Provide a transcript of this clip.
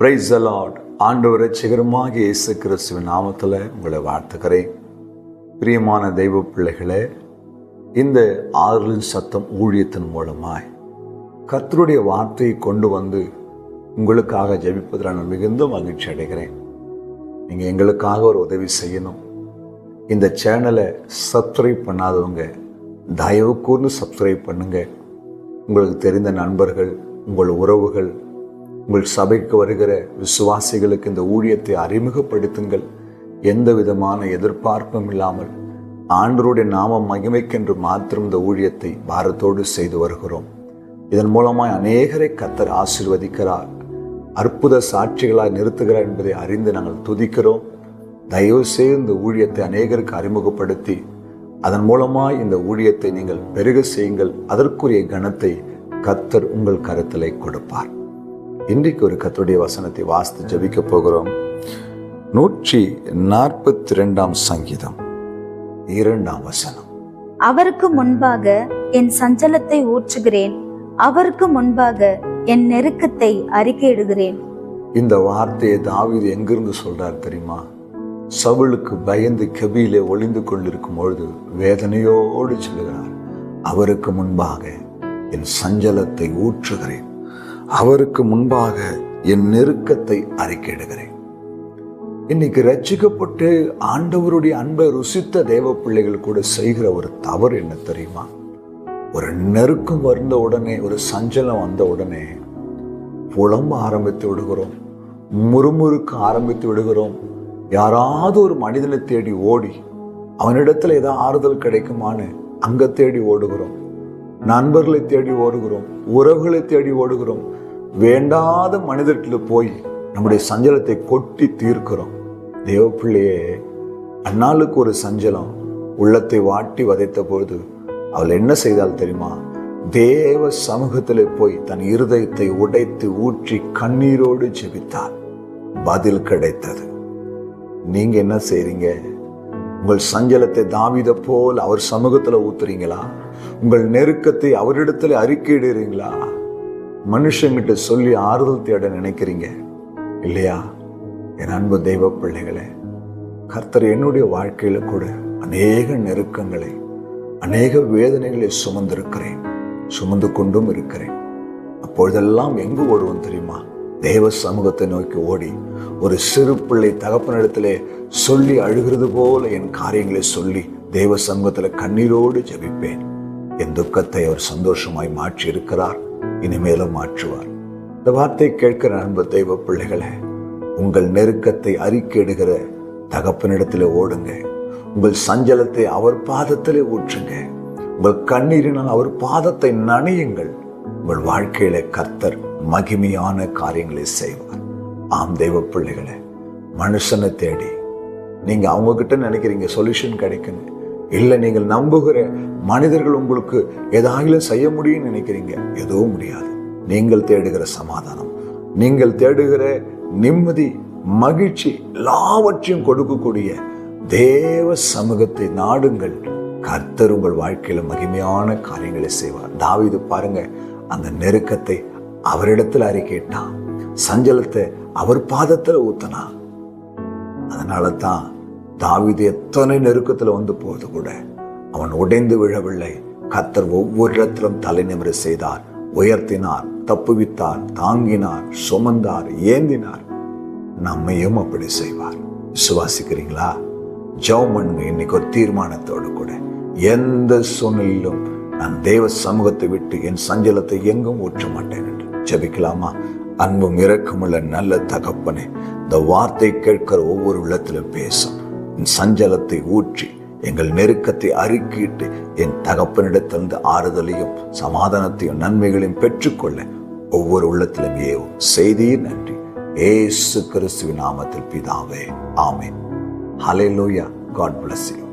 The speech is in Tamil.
பிரைஸ் அலாட் ஆண்டவர் சிகரமாக இயேசு கிறிஸ்துவின் நாமத்தில் உங்களை வாழ்த்துக்கிறேன் பிரியமான தெய்வ பிள்ளைகளே இந்த ஆறுதலின் சத்தம் ஊழியத்தின் மூலமாய் கத்தருடைய வார்த்தையை கொண்டு வந்து உங்களுக்காக ஜெபிப்பதில் நான் மிகுந்த மகிழ்ச்சி அடைகிறேன். நீங்கள் எங்களுக்காக ஒரு உதவி செய்யணும். இந்த சேனலை சப்ஸ்கிரைப் பண்ணாதவங்க தயவு கூர்ந்து சப்ஸ்கிரைப் பண்ணுங்கள் உங்களுக்கு தெரிந்த நண்பர்கள் உங்கள் உறவுகள் உங்கள் சபைக்கு வருகிற விசுவாசிகளுக்கு இந்த ஊழியத்தை அறிமுகப்படுத்துங்கள். எந்த விதமான எதிர்பார்ப்பும் இல்லாமல் ஆண்டருடைய நாம மகிமைக்கென்று மாத்திரம் இந்த ஊழியத்தை பாரத்தோடு செய்து வருகிறோம். இதன் மூலமாய் அநேகரை கத்தர் ஆசிர்வதிக்கிறார். அற்புத சாட்சிகளாய் நிறுத்துகிறார் என்பதை அறிந்து நாங்கள் துதிக்கிறோம். தயவு செய்து இந்த ஊழியத்தை அநேகருக்கு அறிமுகப்படுத்தி அதன் மூலமாய் இந்த ஊழியத்தை நீங்கள் பெருக செய்யுங்கள். அதற்குரிய கணத்தை கத்தர் உங்கள் கருத்திலே கொடுப்பார். இன்றைக்கு ஒரு கத்தருடைய வசனத்தை வாசித்து ஜபிக்க போகிறோம். நூற்றி நாற்பத்தி ரெண்டாம் சங்கீதம். இரண்டாம் வசனம். அவருக்கு முன்பாக என் சஞ்சலத்தை ஊற்றுகிறேன். அவருக்கு முன்பாக என் நெருக்கத்தை அறிக்கையிடுகிறேன். இந்த வார்த்தையை தாவீது எங்கிருந்து சொல்றார் தெரியுமா? சவுளுக்கு பயந்து கெபியிலே ஒளிந்து கொண்டிருக்கும் பொழுது வேதனையோடு சொல்லுகிறார். அவருக்கு முன்பாக என் சஞ்சலத்தை ஊற்றுகிறேன். அவருக்கு முன்பாக என் நெருக்கத்தை அறிக்கையிடுகிறேன். இன்னைக்கு ரட்சிக்கப்பட்டு ஆண்டவருடைய அன்பை ருசித்த தேவ பிள்ளைகள் கூட செய்கிற ஒரு தவறு என்ன தெரியுமா? ஒரு நெருக்கம் வந்த உடனே ஒரு சஞ்சலம் வந்த உடனே புலம்ப ஆரம்பித்து விடுகிறோம். முறுமுறுக்க ஆரம்பித்து விடுகிறோம். யாராவது ஒரு மனிதனை தேடி ஓடி அவனிடத்தில் ஏதாவது ஆறுதல் கிடைக்குமான்னு அங்கே தேடி ஓடுகிறோம். நண்பர்களை தேடி ஓடுகிறோம். உறவுகளை தேடி ஓடுகிறோம். வேண்டாத மனிதர்கிட்ட போய் நம்முடைய சஞ்சலத்தை கொட்டி தீர்க்கிறோம். தேவ பிள்ளையே அண்ணாளுக்கு ஒரு சஞ்சலம் உள்ளத்தை வாட்டி வதைத்த பொழுது அவள் என்ன செய்தால் தெரியுமா? தேவ சமூகத்தில் போய் தன் இருதயத்தை உடைத்து ஊற்றி கண்ணீரோடு ஜெபித்தாள். பதில் கிடைத்தது. நீங்க என்ன செய்றீங்க? உங்கள் சஞ்சலத்தை தாவித போல் அவர் சமூகத்தில் ஊத்துறீங்களா? உங்கள் நெருக்கத்தை அவரிடத்துல அறிக்கையிடுறீங்களா? மனுஷங்கிட்ட சொல்லி ஆறுதல் தேட நினைக்கிறீங்க? இல்லையா? என் அன்பு தெய்வ பிள்ளைகளே கர்த்தர் என்னுடைய வாழ்க்கையில கூட அநேக நெருக்கங்களை அநேக வேதனைகளை சுமந்திருக்கிறேன் சுமந்து கொண்டும் இருக்கிறேன். அப்பொழுதெல்லாம் எங்கு ஓடுவோம் தெரியுமா? தேவ சமூகத்தை நோக்கி ஓடி ஒரு சிறு பிள்ளை தகப்பனிடத்திலே சொல்லி அழுகிறது போல என் காரியங்களை சொல்லி தேவ சமூகத்தில் கண்ணீரோடு ஜெபிப்பேன். என் துக்கத்தை அவர் சந்தோஷமாய் மாற்றி இருக்கிறார் இனிமேலும் மாற்றுவார். இந்த வார்த்தை கேட்கிற அன்பு தெய்வ பிள்ளைகளே உங்கள் நெருக்கத்தை அறிக்கையிடுகிற தகப்பனிடத்தில் ஓடுங்க. உங்கள் சஞ்சலத்தை அவர் பாதத்திலே ஊற்றுங்க. உங்கள் கண்ணீரினால் அவர் பாதத்தை நனையுங்கள். உங்கள் வாழ்க்கையில கர்த்தர் மகிமையான காரியங்களை செய்வார். ஆம் தெய்வ பிள்ளைகளை மனுஷனை தேடி. நீங்க அவங்க கிட்ட நினைக்கிறீங்க சொல்யூஷன் கிடைக்குன்னு. இல்லை நீங்கள் நம்புகிற மனிதர்கள் உங்களுக்கு ஏதாயிலும் செய்ய முடியும்னு நினைக்கிறீங்க. எதுவும் முடியாது. நீங்கள் தேடுகிற சமாதானம் நீங்கள் தேடுகிற நிம்மதி மகிழ்ச்சி எல்லாவற்றையும் கொடுக்கக்கூடிய தேவ சமூகத்தை நாடுங்கள். கர்த்தர் உங்கள் வாழ்க்கையில மகிமையான காரியங்களை செய்வார். தாவீது பாருங்க அந்த நெருக்கத்தை அவரிடத்துல அறிக்கையிட்டான். சஞ்சலத்தை அவர் பாதத்துல ஊத்தனா அதனால தான் தாவிது எத்தனை நெருக்கத்தில் வந்து போது கூட அவன் உடைந்து விழவில்லை. கத்தர் ஒவ்வொரு இடத்திலும் தலைநிமிர செய்தார். உயர்த்தினார் தப்புவித்தார் தாங்கினார் சுமந்தார் ஏந்தினார். நம்மையும் அப்படி செய்வார். விசுவாசிக்கிறீங்களா? ஜெபம் பண்ணுங்க இன்னைக்கு ஒரு தீர்மானத்தோடு கூட. எந்த சூழ்நிலையிலும் நான் தேவ சமூகத்தை விட்டு என் சஞ்சலத்தை எங்கும் ஊற்ற மாட்டேன் என்று. ஜபிக்கலாமா? அன்பும் இரக்கமுள்ள நல்ல தகப்பனே இந்த வார்த்தை கேட்கிற ஒவ்வொரு உள்ளத்திலும் பேசும். சஞ்சலத்தை ஊற்றி எங்கள் நெருக்கத்தை அறுக்கிட்டு என் தகப்பனிடத்திலிருந்து ஆறுதலையும் சமாதானத்தையும் நன்மைகளையும் பெற்றுக்கொள்ள ஒவ்வொரு உள்ளத்திலும் ஏவும் செய்தியே நன்றி. ஏசு கிறிஸ்துவின் நாமத்தில் பிதாவே ஆமேன். ஹலே லோயா காட் பிளஸ்